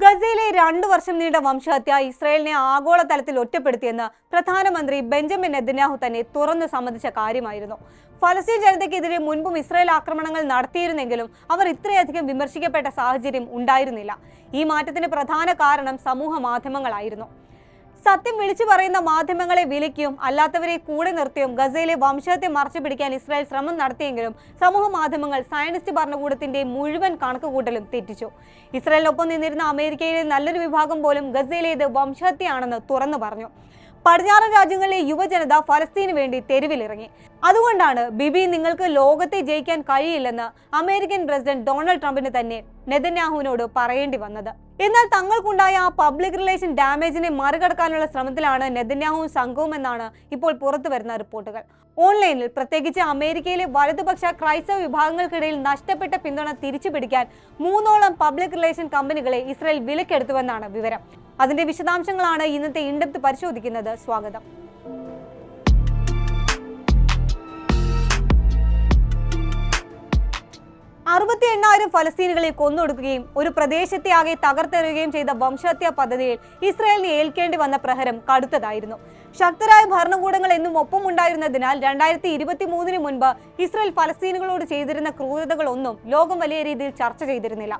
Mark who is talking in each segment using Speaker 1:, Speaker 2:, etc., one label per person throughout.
Speaker 1: ഗസയിലെ രണ്ടു വർഷം നീണ്ട വംശഹത്യ ഇസ്രയേലിനെ ആഗോളതലത്തിൽ ഒറ്റപ്പെടുത്തിയെന്ന് പ്രധാനമന്ത്രി ബെഞ്ചമിൻ നെതന്യാഹു തന്നെ തുറന്നു സമ്മതിച്ച കാര്യമായിരുന്നു. ഫലസ്തീൻ ജനതയ്ക്കെതിരെ മുൻപും ഇസ്രായേൽ ആക്രമണങ്ങൾ നടത്തിയിരുന്നെങ്കിലും അവർ ഇത്രയധികം വിമർശിക്കപ്പെട്ട സാഹചര്യം ഉണ്ടായിരുന്നില്ല. ഈ മാറ്റത്തിന് പ്രധാന കാരണം സമൂഹ മാധ്യമങ്ങളായിരുന്നു സത്യം വിളിച്ചു പറയുന്ന മാധ്യമങ്ങളെ വിലക്കിയും അല്ലാത്തവരെ കൂടെ നിർത്തിയും. ഗസയിലെ വംശത്തെ മറച്ചു പിടിക്കാൻ ഇസ്രായേൽ ശ്രമം നടത്തിയെങ്കിലും സമൂഹ മാധ്യമങ്ങൾ സയനിസ്റ്റ് ഭരണകൂടത്തിന്റെ മുഴുവൻ കണക്കുകൂട്ടലും തെറ്റിച്ചു. ഇസ്രായേലിനൊപ്പം നിന്നിരുന്ന അമേരിക്കയിലെ നല്ലൊരു വിഭാഗം പോലും ഗസയിലേത് വംശഹത്യയാണെന്ന് തുറന്നു പറഞ്ഞു. പടിഞ്ഞാറൻ രാജ്യങ്ങളിലെ യുവജനത ഫലസ്തീന് വേണ്ടി തെരുവിലിറങ്ങി. അതുകൊണ്ടാണ് ബിബി നിങ്ങൾക്ക് ലോകത്തെ ജയിക്കാൻ കഴിയില്ലെന്ന് അമേരിക്കൻ പ്രസിഡന്റ് ഡൊണാൾഡ് ട്രംപിന് തന്നെ നെതന്യാഹുവിനോട് പറയേണ്ടി വന്നത്. എന്നാൽ തങ്ങൾക്കുണ്ടായ ആ പബ്ലിക് റിലേഷൻ ഡാമേജിനെ മറികടക്കാനുള്ള ശ്രമത്തിലാണ് നെതന്യാഹുവും സംഘവും എന്നാണ് ഇപ്പോൾ പുറത്തു വരുന്ന റിപ്പോർട്ടുകൾ. ഓൺലൈനിൽ പ്രത്യേകിച്ച് അമേരിക്കയിലെ വലതുപക്ഷ ക്രൈസ്തവ വിഭാഗങ്ങൾക്കിടയിൽ നഷ്ടപ്പെട്ട പിന്തുണ തിരിച്ചുപിടിക്കാൻ മൂന്നോളം പബ്ലിക് റിലേഷൻ കമ്പനികളെ ഇസ്രായേൽ വിലക്കെടുത്തുവെന്നാണ് വിവരം. അതിന്റെ വിശദാംശങ്ങളാണ് ഇന്നത്തെ ഇൻഡെപ്ത് പരിശോധിക്കുന്നത്. സ്വാഗതം. അറുപത്തി എണ്ണായിരം ഫലസ്തീനുകളെ കൊന്നൊടുക്കുകയും ഒരു പ്രദേശത്തെ ആകെ തകർത്തെറിയുകയും ചെയ്ത വംശഹത്യ പദ്ധതിയിൽ ഇസ്രായേലിന് ഏൽക്കേണ്ടി വന്ന പ്രഹരം കടുത്തതായിരുന്നു. ശക്തരായ ഭരണകൂടങ്ങൾ എന്നും ഒപ്പമുണ്ടായിരുന്നതിനാൽ രണ്ടായിരത്തി ഇരുപത്തി മൂന്നിന് മുൻപ് ഇസ്രായേൽ ഫലസ്തീനുകളോട് ചെയ്തിരുന്ന ക്രൂരതകളൊന്നും ലോകം വലിയ രീതിയിൽ ചർച്ച ചെയ്തിരുന്നില്ല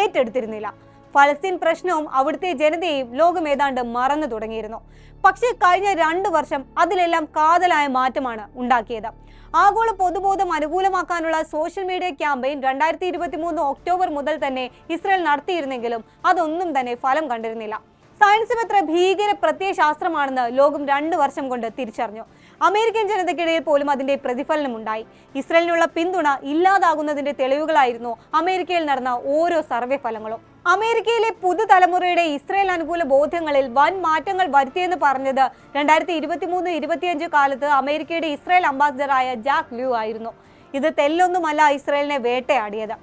Speaker 1: ഏറ്റെടുത്തിരുന്നില്ല. ഫലസ്തീൻ പ്രശ്നവും അവിടുത്തെ ജനതയെയും ലോകം ഏതാണ്ട് മറന്നു തുടങ്ങിയിരുന്നു. പക്ഷേ കഴിഞ്ഞ രണ്ടു വർഷം അതിലെല്ലാം കാതലായ മാറ്റമാണ് ഉണ്ടാക്കിയത്. ആഗോള പൊതുബോധം അനുകൂലമാക്കാനുള്ള സോഷ്യൽ മീഡിയ ക്യാമ്പയിൻ രണ്ടായിരത്തി ഇരുപത്തി മൂന്ന് ഒക്ടോബർ മുതൽ തന്നെ ഇസ്രയേൽ നടത്തിയിരുന്നെങ്കിലും അതൊന്നും തന്നെ ഫലം കണ്ടിരുന്നില്ല. സയൻസും എത്ര ഭീകര പ്രത്യയശാസ്ത്രമാണെന്ന് ലോകം രണ്ടു വർഷം കൊണ്ട് തിരിച്ചറിഞ്ഞു. അമേരിക്കൻ ജനതയ്ക്കിടയിൽ പോലും അതിന്റെ പ്രതിഫലനം ഉണ്ടായി ഇസ്രയേലിനുള്ള പിന്തുണ ഇല്ലാതാകുന്നതിന്റെ തെളിവുകളായിരുന്നു അമേരിക്കയിൽ നടന്ന ഓരോ സർവേ ഫലങ്ങളും. അമേരിക്കയിലെ പുതുതലമുറയുടെ ഇസ്രയേൽ അനുകൂല ബോധ്യങ്ങളിൽ വൻ മാറ്റങ്ങൾ വരുത്തിയെന്ന് പറഞ്ഞത് രണ്ടായിരത്തി ഇരുപത്തി മൂന്ന് ഇരുപത്തിയഞ്ച് കാലത്ത് അമേരിക്കയുടെ ഇസ്രയേൽ അംബാസിഡറായ ജാക്ക് ല്യൂ ആയിരുന്നു. ഇത് തെല്ലൊന്നുമല്ല ഇസ്രയേലിനെ വേട്ടയാടിയത്.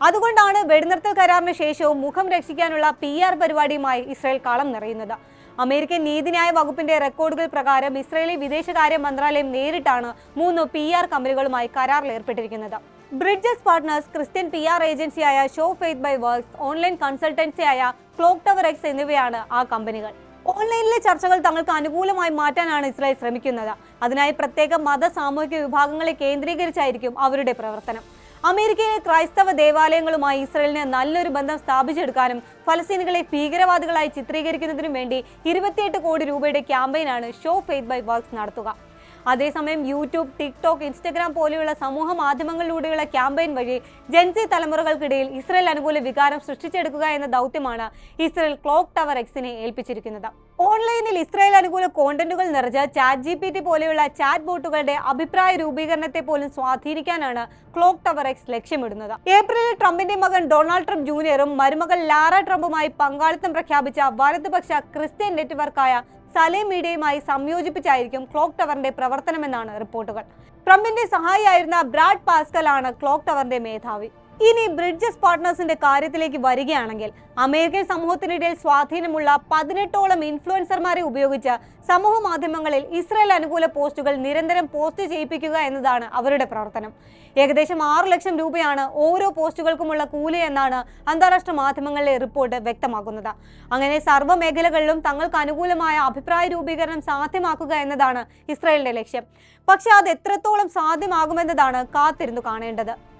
Speaker 1: അതുകൊണ്ടാണ് വെടിനിർത്തൽ കരാറിന് ശേഷവും മുഖം രക്ഷിക്കാനുള്ള പി ആർ പരിപാടിയുമായി ഇസ്രയേൽ കളം നിറയുന്നത്. അമേരിക്കൻ നീതിന്യായ വകുപ്പിന്റെ റെക്കോർഡുകൾ പ്രകാരം ഇസ്രയേലി വിദേശകാര്യ മന്ത്രാലയം നേരിട്ടാണ് മൂന്ന് പി ആർ കമ്പനികളുമായി കരാറിൽ ഏർപ്പെട്ടിരിക്കുന്നത്. Bridges Partners Christian P R ഏജൻസിയായ Show Faith by Works online കൺസൾട്ടൻസിയായ Clock Tower X എന്നിവയാണ് ആ കമ്പനികൾ. ഓൺലൈനിലെ ചർച്ചകൾ തങ്ങൾക്ക് അനുകൂലമായി മാറ്റാനാണ് ഇസ്രായേൽ ശ്രമിക്കുന്നത്. അതിനായി പ്രത്യേക മത സാമൂഹിക വിഭാഗങ്ങളെ കേന്ദ്രീകരിച്ചായിരിക്കും അവരുടെ പ്രവർത്തനം. അമേരിക്കയിലെ ക്രൈസ്തവ ദേവാലയങ്ങളുമായി ഇസ്രയേലിന് നല്ലൊരു ബന്ധം സ്ഥാപിച്ചെടുക്കാനും ഫലസ്തീനുകളെ ഭീകരവാദികളായി ചിത്രീകരിക്കുന്നതിനും വേണ്ടി ഇരുപത്തിയെട്ട് കോടി രൂപയുടെ ക്യാമ്പയിനാണ് ഷോ ഫെയ്ത്ത് ബൈ വർക്ക്സ് നടത്തുക. അതേസമയം യൂട്യൂബ് ടിക്ടോക്ക് ഇൻസ്റ്റഗ്രാം പോലെയുള്ള സമൂഹ മാധ്യമങ്ങളിലൂടെയുള്ള ക്യാമ്പയിൻ വഴി ജൻസി തലമുറകൾക്കിടയിൽ ഇസ്രയേൽ അനുകൂല വികാരം സൃഷ്ടിച്ചെടുക്കുക എന്ന ദൗത്യമാണ് ഇസ്രയേൽ ക്ലോക്ക് ടവർ എക്സിനെ ഏൽപ്പിച്ചിരിക്കുന്നത്. ഓൺലൈനിൽ ഇസ്രായേൽ അനുകൂല കോണ്ടന്റുകൾ നിറച്ച് ചാറ്റ് ജി പി ടി പോലെയുള്ള ചാറ്റ് ബോട്ടുകളുടെ അഭിപ്രായ രൂപീകരണത്തെ പോലും സ്വാധീനിക്കാനാണ് ക്ലോക്ക് ടവർ എക്സ് ലക്ഷ്യമിടുന്നത്. ഏപ്രിലിൽ ട്രംപിന്റെ മകൻ ഡൊണാൾഡ് ട്രംപ് ജൂനിയറും മരുമകൾ ലാറ ട്രംപുമായി പങ്കാളിത്തം പ്രഖ്യാപിച്ച വലതുപക്ഷ ക്രിസ്ത്യൻ നെറ്റ്വർക്കായ സലേം മീഡിയയുമായി സംയോജിപ്പിച്ചായിരിക്കും ക്ലോക്ക് ടവറിന്റെ പ്രവർത്തനമെന്നാണ് റിപ്പോർട്ടുകൾ. ട്രംപിന്റെ സഹായിയായിരുന്ന ബ്രാഡ് പാസ്കലാണ് ക്ലോക്ക് ടവറിന്റെ മേധാവി. ഇനി ബ്രിഡ്ജസ് പാർട്ട്നേഴ്സിന്റെ കാര്യത്തിലേക്ക് വരികയാണെങ്കിൽ അമേരിക്കൻ സമൂഹത്തിനിടയിൽ സ്വാധീനമുള്ള പതിനെട്ടോളം ഇൻഫ്ലുവൻസർമാരെ ഉപയോഗിച്ച് സമൂഹ മാധ്യമങ്ങളിൽ ഇസ്രായേൽ അനുകൂല പോസ്റ്റുകൾ നിരന്തരം പോസ്റ്റ് ചെയ്യിപ്പിക്കുക എന്നതാണ് അവരുടെ പ്രവർത്തനം. ഏകദേശം ആറു ലക്ഷം രൂപയാണ് ഓരോ പോസ്റ്റുകൾക്കുമുള്ള കൂലി എന്നാണ് അന്താരാഷ്ട്ര മാധ്യമങ്ങളിലെ റിപ്പോർട്ട് വ്യക്തമാക്കുന്നത്. അങ്ങനെ സർവ മേഖലകളിലും തങ്ങൾക്ക് അനുകൂലമായ അഭിപ്രായ രൂപീകരണം സാധ്യമാക്കുക എന്നതാണ് ഇസ്രായേലിന്റെ ലക്ഷ്യം. പക്ഷെ അത് എത്രത്തോളം സാധ്യമാകുമെന്നതാണ് കാത്തിരുന്നു കാണേണ്ടത്.